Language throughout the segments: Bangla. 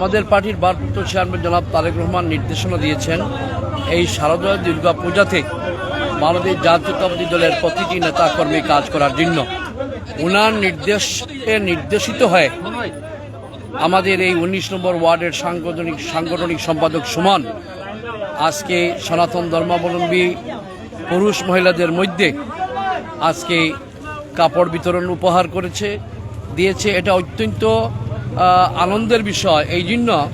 আমাদের পার্টির ভারপ্রাপ্ত চেয়ারম্যান জনাব তারেক রহমান নির্দেশনা দিয়েছেন, এই শারদীয় দুর্গা পূজাতে বাংলাদেশ জাতীয়তাবাদী দলের প্রতিটি নেতা কর্মী কাজ করার জন্য। উনার নির্দেশে নির্দেশিত হয়ে আমাদের এই উনিশ নম্বর ওয়ার্ডের সাংগঠনিক সাংগঠনিক সম্পাদক সুমন, আজকে সনাতন ধর্মাবলম্বী পুরুষ মহিলাদের মধ্যে আজকে কাপড় বিতরণ উপহার করেছে, দিয়েছে। এটা অত্যন্ত আনন্দের বিষয়। এই জন্য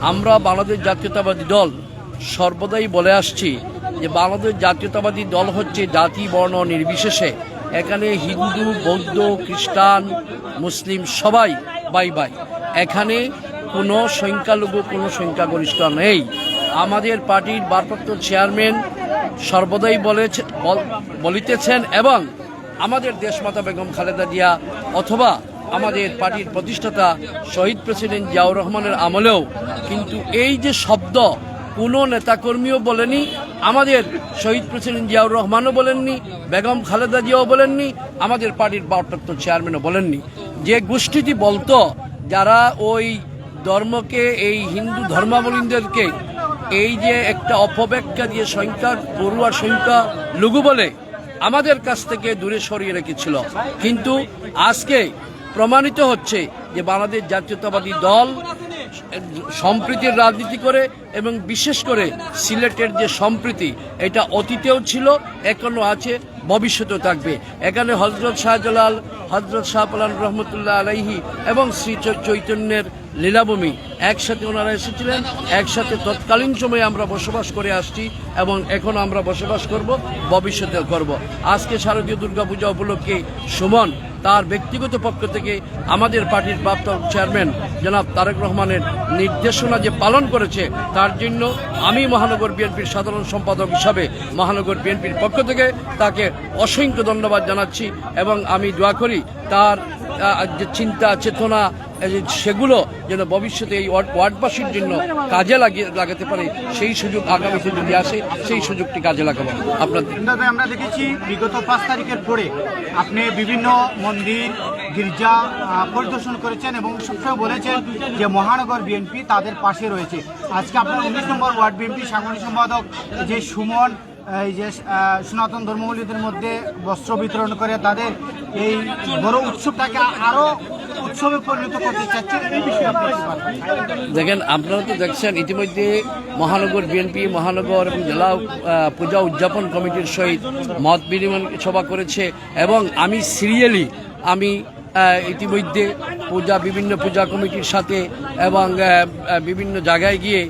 আমরা বাংলাদেশ জাতীয়তাবাদী দল সর্বদাই বলে আসছি যে বাংলাদেশ জাতীয়তাবাদী দল হচ্ছে জাতি, বর্ণ নির্বিশেষে। এখানে হিন্দু, বৌদ্ধ, খ্রিস্টান, মুসলিম সবাই বাই বাই। এখানে কোনো সংখ্যালঘু, কোনো সংখ্যাগরিষ্ঠ নেই। আমাদের পার্টির ভারপ্রাপ্ত চেয়ারম্যান সর্বদাই বলেছে, বল- বলিতেছেন এবং আমাদের দেশমাতা বেগম খালেদা জিয়া অথবা আমাদের পার্টির প্রতিষ্ঠাতা শহীদ প্রেসিডেন্ট জিয়াউর রহমানের আমলেও কিন্তু এই যে শব্দ, কোনো নেতাকর্মীও বলেনি, আমাদের শহীদ প্রেসিডেন্ট জিয়াউর রহমানও বলেননি, বেগম খালেদা জিয়াও বলেননি, আমাদের পার্টির ভারপ্রাপ্ত চেয়ারম্যানও বলেননি। যে গোষ্ঠীটি বলতো, যারা ওই ধর্মকে, এই হিন্দু ধর্মাবলম্বীদেরকে, এই যে একটা অপব্যাখ্যা দিয়ে সংখ্যা পড়ুয়ার সংখ্যা লঘু বলে, আমাদের কাছ থেকে দূরে সরিয়ে রেখেছিল। কিন্তু আজকে প্রমাণিত হচ্ছে যে বাংলাদেশ জাতীয়তাবাদী দল সম্প্রীতির রাজনীতি করে এবং বিশেষ করে সিলেটের যে সম্প্রীতি, এটা অতীতেও ছিল, এখনও আছে, ভবিষ্যতেও থাকবে। এখানে হজরত শাহজালাল, হজরত শাহপালান রহমতুল্লাহ আলাইহি এবং শ্রী চৈতন্যের লীলাভূমি একসাথে ওনারা এসেছিলেন। একসাথে তৎকালীন সময়ে আমরা বসবাস করে আসছি এবং এখন আমরা বসবাস করব, ভবিষ্যতেও করব। আজকে শারদীয় দুর্গাপূজা উপলক্ষে সুমন তার ব্যক্তিগত পক্ষ থেকে আমাদের পার্টির প্রাপ্ত চেয়ারম্যান জনাব তারেক রহমানের নির্দেশনা যে পালন করেছে, তার জন্য আমি মহানগর বিএনপির সাধারণ সম্পাদক হিসাবে মহানগর বিএনপির পক্ষ থেকে তাকে অসংখ্য ধন্যবাদ জানাচ্ছি এবং আমি দোয়া করি তার যে চিন্তা, চেতনা সেগুলো যেন ভবিষ্যতে এই ওয়ার্ড- ওয়ার্ডবাসীর জন্য কাজে লাগিয়ে লাগাতে পারে, সেই সুযোগ আগামীতে যদি আসে, সেই সুযোগটি কাজে লাগাবো। আপনার তবে আমরা দেখেছি বিগত পাঁচ তারিখের পরে আপনি বিভিন্ন মন্দির, গির্জা পরিদর্শন করেছেন এবং সবসময় বলেছেন যে মহানগর বিএনপি তাদের পাশে রয়েছে। আজকে আপনার উনিশ নম্বর ওয়ার্ড বিএনপি সাংগঠনিক সম্পাদক যে সুমন এই যে সনাতন ধর্মাবলীদের মধ্যে বস্ত্র বিতরণ করে তাদের এই বড় উৎসবটাকে আরও দেখেন, আপনারা তো দেখছেন, ইতিমধ্যে মহানগর বিএনপি, মহানগর এবং জেলা পূজা উদযাপন কমিটির সহিত মত বিনিময় সভা করেছে এবং আমি সিরিয়ালি আমি ইতিমধ্যে পূজা, বিভিন্ন পূজা কমিটির সাথে এবং বিভিন্ন জায়গায় গিয়ে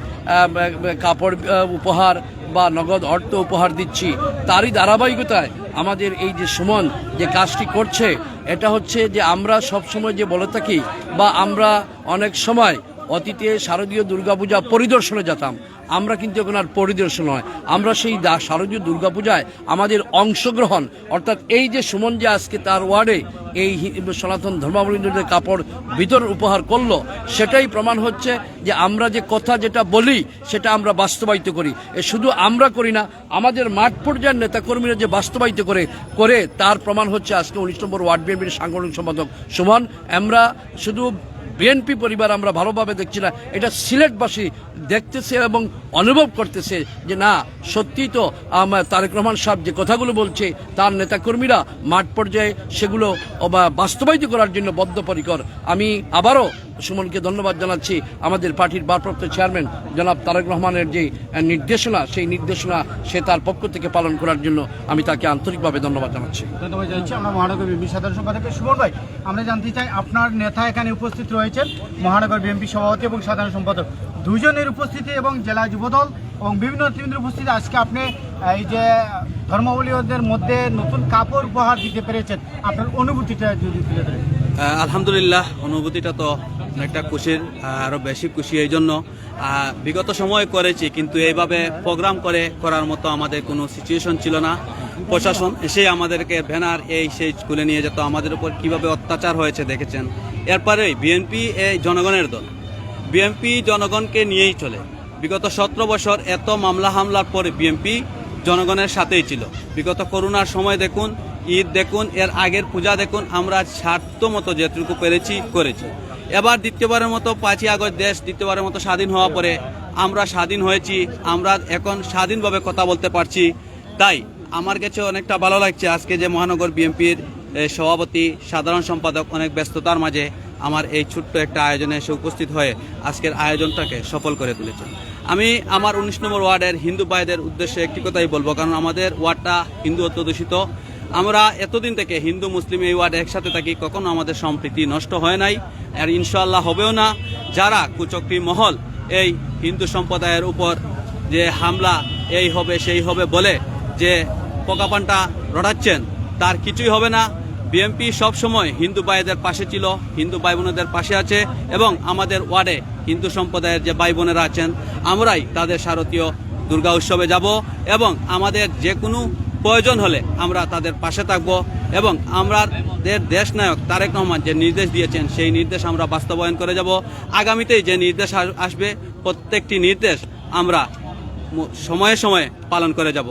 কাপড় উপহার বা নগদ অর্থ উপহার দিচ্ছি। তারই ধারাবাহিকতায় আমাদের এই যে সুমন যে কাজটি করছে এটা হচ্ছে যে আমরা সব সময় যে বলে থাকি বা আমরা অনেক সময় অতীতে শারদীয় দুর্গাপূজা পরিদর্শনে যেতাম। আমরা কিন্তু এখন আর পরিদর্শন নয়। আমরা সেই শারদীয় দুর্গাপূজায় আমাদের অংশগ্রহণ, অর্থাৎ এই যে সুমন যে আজকে তার ওয়ার্ডে এই সনাতন ধর্মাবলম্বীদের কাপড় বিতরণ উপহার করল, সেটাই প্রমাণ হচ্ছে যে আমরা যে কথা যেটা বলি, সেটা আমরা বাস্তবায়িত করি। এ শুধু আমরা করি না, আমাদের মাঠ পর্যায়ের নেতাকর্মীরা যে বাস্তবায়িত করে করে তার প্রমাণ হচ্ছে আজকে উনিশ নম্বর ওয়ার্ড বিএনপির সাংগঠনিক সম্পাদক সুমন। আমরা শুধু বিএনপি পরিবার আমরা ভালোভাবে দেখছি না। এটা সিলেটবাসী দেখতেছে এবং অনুভব করতেছে যে না সত্যি তো আমার তারেক রহমান সাহেব যে কথাগুলো বলছে, তার নেতাকর্মীরা মাঠ পর্যায়ে সেগুলো বাস্তবায়িত করার জন্য বদ্ধপরিকর। আমি আবারও সুমনকে ধন্যবাদ জানাচ্ছি। আমাদের পার্টির ভারপ্রাপ্ত চেয়ারম্যান জনাব তারেক রহমানের যে নির্দেশনা সেই নির্দেশনা সে তার পক্ষ থেকে পালন করার জন্য আমি তাকে আন্তরিকভাবে ধন্যবাদ জানাচ্ছি। ধন্যবাদ জানাচ্ছি। আমরা মহানগর বিএনপি সাধারণ সম্পাদক সুমন ভাই আমরা জানতে চাই আপনার নেতা এখানে উপস্থিত রয়েছেন মহানগর বিএনপি সভাপতি এবং সাধারণ সম্পাদক। দুজনের উপস্থিতি এবং জেলা যুবদল এবং বিভিন্ন নেতৃবৃন্দের উপস্থিতি আজকে আপনি এই যে ধর্মাবলীয়দের মধ্যে নতুন কাপড় উপহার দিতে পেরেছেন আপনার অনুভূতিটা যদি তুলে ধরেন। আলহামদুলিল্লাহ অনুভূতিটা তো অনেকটা খুশির আহ, আরও বেশি খুশি এই জন্য বিগত সময় করেছি কিন্তু এইভাবে প্রোগ্রাম করে করার মতো আমাদের কোনো সিচুয়েশন ছিল না। প্রশাসন এসে আমাদেরকে ব্যানার এই সেই স্কুলে নিয়ে যেত। আমাদের উপর কীভাবে অত্যাচার হয়েছে দেখেছেন? এরপরেই বিএনপি এই জনগণের দল। বিএনপি জনগণকে নিয়েই চলে। বিগত সতেরো বছর এত মামলা হামলার পরে বিএনপি জনগণের সাথেই ছিল। বিগত করোনার সময় দেখুন ঈদ দেখুন এর আগের পূজা দেখুন আমরা স্বার্থ মতো যেটুকু পেরেছি করেছি। এবার দ্বিতীয়বারের মতো পাঁচই আগস্ট দেশ দ্বিতীয়বারের মতো স্বাধীন হওয়া পরে আমরা স্বাধীন হয়েছি আমরা এখন স্বাধীনভাবে কথা বলতে পারছি। তাই আমার কাছে অনেকটা ভালো লাগছে আজকে যে মহানগর বিএনপির সভাপতি সাধারণ সম্পাদক অনেক ব্যস্ততার মাঝে আমার এই ছোট্ট একটা আয়োজনে এসে উপস্থিত হয়ে আজকের আয়োজনটাকে সফল করে তুলেছেন আমি আমার উনিশ নম্বর ওয়ার্ডের হিন্দু ভাইদের উদ্দেশ্যে একটি কথাই বলব কারণ আমাদের ওয়ার্ডটা হিন্দু অধ্যুষিত। আমরা এতদিন থেকে হিন্দু মুসলিম এই ওয়ার্ড একসাথে থাকি কখনো আমাদের সম্প্রীতি নষ্ট হয় নাই। আর ইনশাল্লাহ হবেও না। যারা কুচক্রি মহল এই হিন্দু সম্প্রদায়ের উপর যে হামলা, এই হবে, সেই হবে বলে যে পোকাপানটা রটাচ্ছেন, তার কিছুই হবে না। বিএনপি সবসময় হিন্দু ভাইদের পাশে ছিল, হিন্দু ভাই বোনদের পাশে আছে এবং আমাদের ওয়ার্ডে হিন্দু সম্প্রদায়ের যে ভাই বোনেরা আছেন, আমরাই তাদের শারদীয় দুর্গা উৎসবে যাব এবং আমাদের যে কোনো প্রয়োজন হলে আমরা তাদের পাশে থাকব এবং আমাদের দেশ নায়ক তারেক রহমান যে নির্দেশ দিয়েছেন, সেই নির্দেশ আমরা বাস্তবায়ন করে যাব। আগামীতেই যে নির্দেশ আসবে, প্রত্যেকটি নির্দেশ আমরা সময়ে সময়ে পালন করে যাব।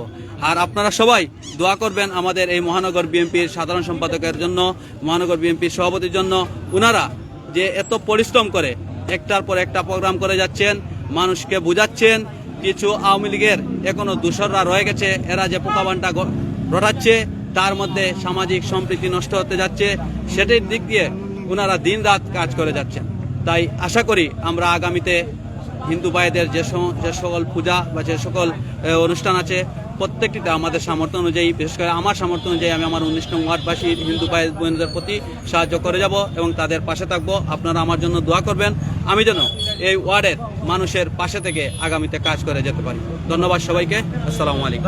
আর আপনারা সবাই দোয়া করবেন আমাদের এই মহানগর বিএনপির সাধারণ সম্পাদকের জন্য, মহানগর বিএনপির সভাপতির জন্য। ওনারা যে এত পরিশ্রম করে একটার পর একটা প্রোগ্রাম করে যাচ্ছেন, মানুষকে বুঝাচ্ছেন কিছু আওয়ামী লীগের এখনও দূষররা রয়ে গেছে। এরা যে পোকাবানটা রটাচ্ছে, তার মধ্যে সামাজিক সম্প্রীতি নষ্ট হতে যাচ্ছে, সেটির দিক দিয়ে ওনারা দিন রাত কাজ করে যাচ্ছেন। তাই আশা করি আমরা আগামীতে হিন্দু ভাইদের যে যে সকল পূজা বা যে সকল অনুষ্ঠান আছে, প্রত্যেকটিতে আমাদের সামর্থ্য অনুযায়ী, বিশেষ করে আমার সামর্থ্য অনুযায়ী আমি আমার উনিশ নং ওয়ার্ডবাসী হিন্দু ভাই বোনদের প্রতি সাহায্য করে যাব এবং তাদের পাশে থাকব। আপনারা আমার জন্য দোয়া করবেন। আমি যেন এই ওয়ার্ডের মানুষের পাশে থেকে আগামীতে কাজ করে যেতে পারি। ধন্যবাদ সবাইকে। আসসালামু আলাইকুম।